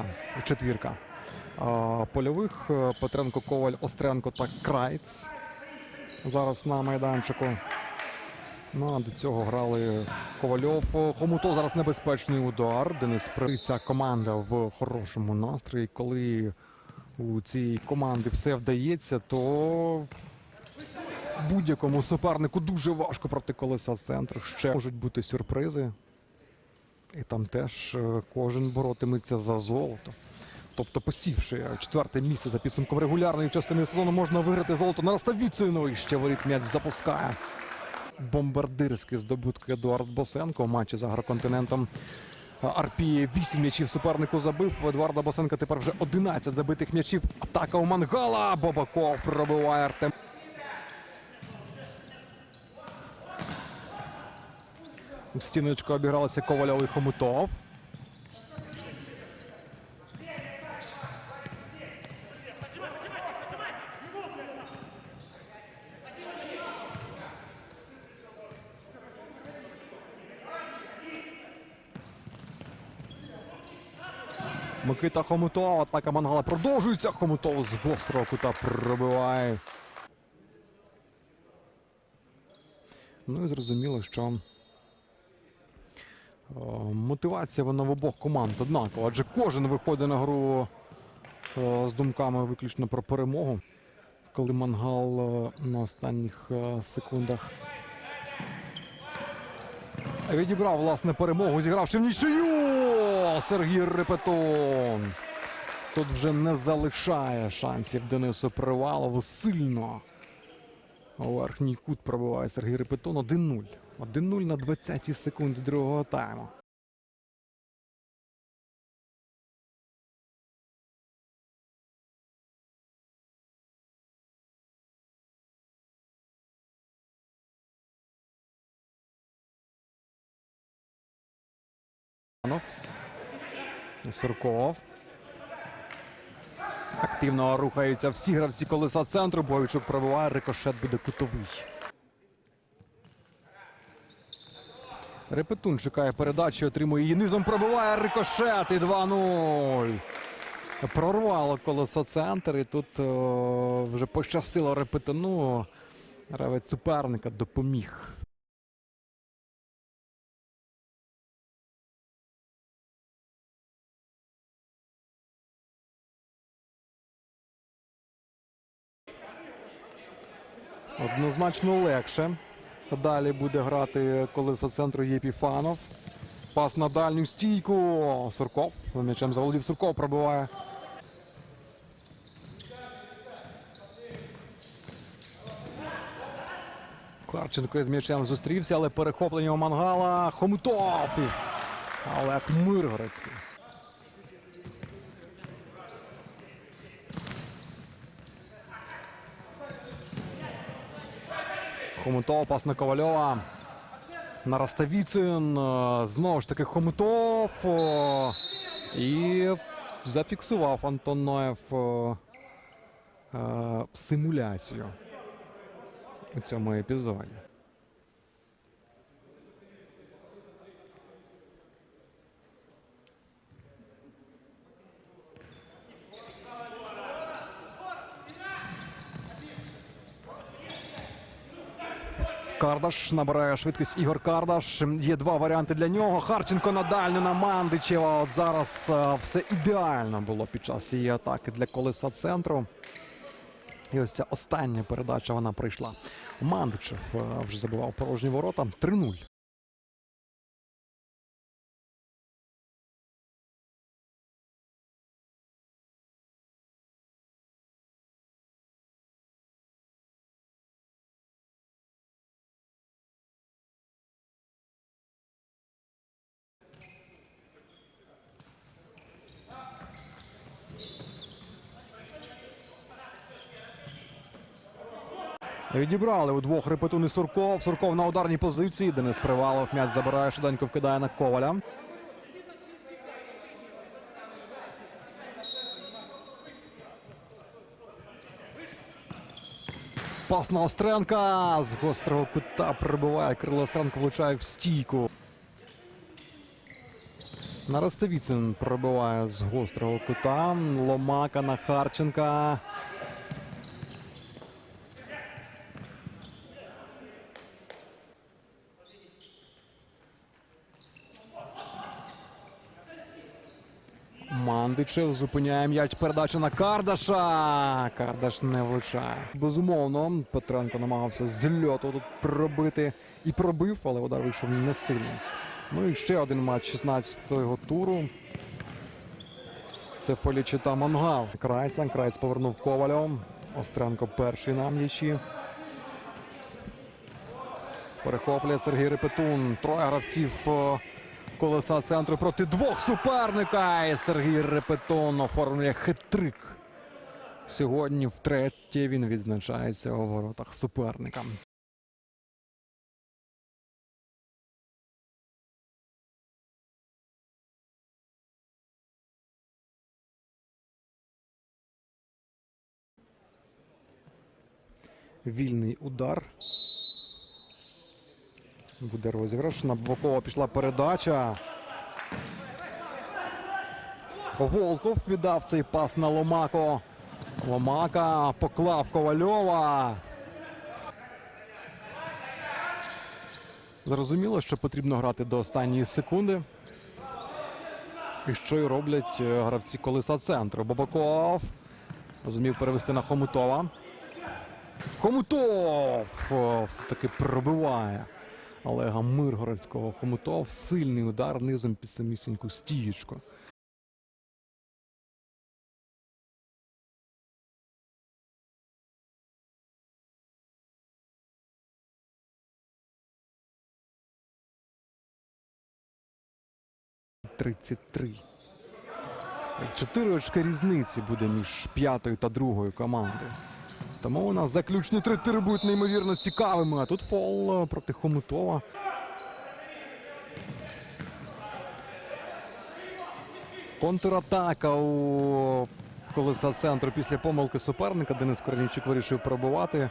м'яча. Четвірка. Польових е, Петренко, Коваль, Остренко та Крайц. Зараз на майданчику. Ну а до цього грали Ковальов. Хомутов зараз небезпечний удар. Денис Ця команда в хорошому настрої. Коли у цієї команди все вдається, то будь-якому супернику дуже важко проти колеса центру. Ще можуть бути сюрпризи. І там теж е, кожен боротиметься за золото. Тобто, посівши четверте місце за підсумком регулярної частини сезону, можна виграти золото на Наставіцину. І ще воріт м'яч запускає. Бомбардирський здобуток Едуард Босенко у матчі з агроконтинентом. Арпіє 8 м'ячів супернику забив. У Едуарда Босенка тепер вже 11 забитих м'ячів. Атака у Мангала. Бобаков пробиває Артем. В стіночку обігралися Ковальов і Хомутов. Микита Хомутов. Атака Мангала продовжується. Хомутов з гострого кута пробиває. Ну і зрозуміло, що мотивація вона в обох команд однакова. Адже кожен виходить на гру е, з думками виключно про перемогу. Коли мангал е, на останніх е, секундах відібрав власне перемогу, зігравши в нічию. Сергій Репетон. Тут вже не залишає шансів Денису Привалову сильно. Верхній кут пробиває Сергій Репетон 1-0. 1-0 на 20-й секунді другого тайму. Сурков. Активно рухаються всі гравці колеса центру. Бойчук пробиває. Рикошет буде кутовий. Репетун чекає передачі, отримує її низом. Пробиває рикошет і 2-0. Прорвало колесо центр. І тут о, вже пощастило репетуну. Гравець суперника допоміг. Однозначно легше. Далі буде грати колесо центру Єпіфанов. Пас на дальню стійку. Сурков. М'ячем заволодів Сурков пробиває. Харченко із м'ячем зустрівся, але перехоплення у мангала. Хомутов. Олег Миргородський. Хомутов, пас на Ковальова. На Роставіцин. Е, Знову ж таки Хомутов. І зафіксував Антон Ноєв е, е, симуляцію у цьому епізоді. Кардаш набирає швидкість Ігор Кардаш. Є два варіанти для нього. Харченко на дальню на Мандичева. От зараз е, все ідеально було під час цієї атаки для колеса центру. І ось ця остання передача вона прийшла. Мандичев е, вже забивав порожні ворота. 3-0. Відібрали у двох репетуни Сурков. Сурков на ударній позиції. Денис Привалов м'яч забирає, швиденько вкидає на Коваля. Пас на Остренка. З гострого кута прибиває. Крило Остренко влучає в стійку. Наростовіцин пробиває з гострого кута. Ломака на Харченка. Мандичев зупиняє м'яч. Передача на Кардаша. Кардаш не влучає. Безумовно, Петренко намагався з льоту тут пробити і пробив, але удар вийшов не сильний. Ну і ще один матч 16-го туру. Це Фелічі та Мангал. Крайця. Крайць повернув Ковальов. Остренко перший на м'ячі. Перехоплює Сергій Репетун. Троє гравців е, колеса центру проти двох суперника. І Сергій Репетун оформлює хитрик. Сьогодні втретє він відзначається у воротах суперника. Вільний удар. Буде розіграш. На Бокова пішла передача. Волков віддав цей пас на Ломако. Ломака поклав Ковальова. Зрозуміло, що потрібно грати до останньої секунди. І що й роблять е, гравці колеса центру. Бабаков зумів перевести на Хомутова. Хомутов все-таки пробиває Олега Миргородського. Хомутов сильний удар низом під самісіньку стієчку. Тридцять три. Чотири очки різниці буде між п'ятою та другою командою. Тому у нас заключні три тири будуть неймовірно цікавими. А тут фол е, проти Хомутова. Контратака у колеса центру після помилки суперника. Денис Корнійчук вирішив пробувати.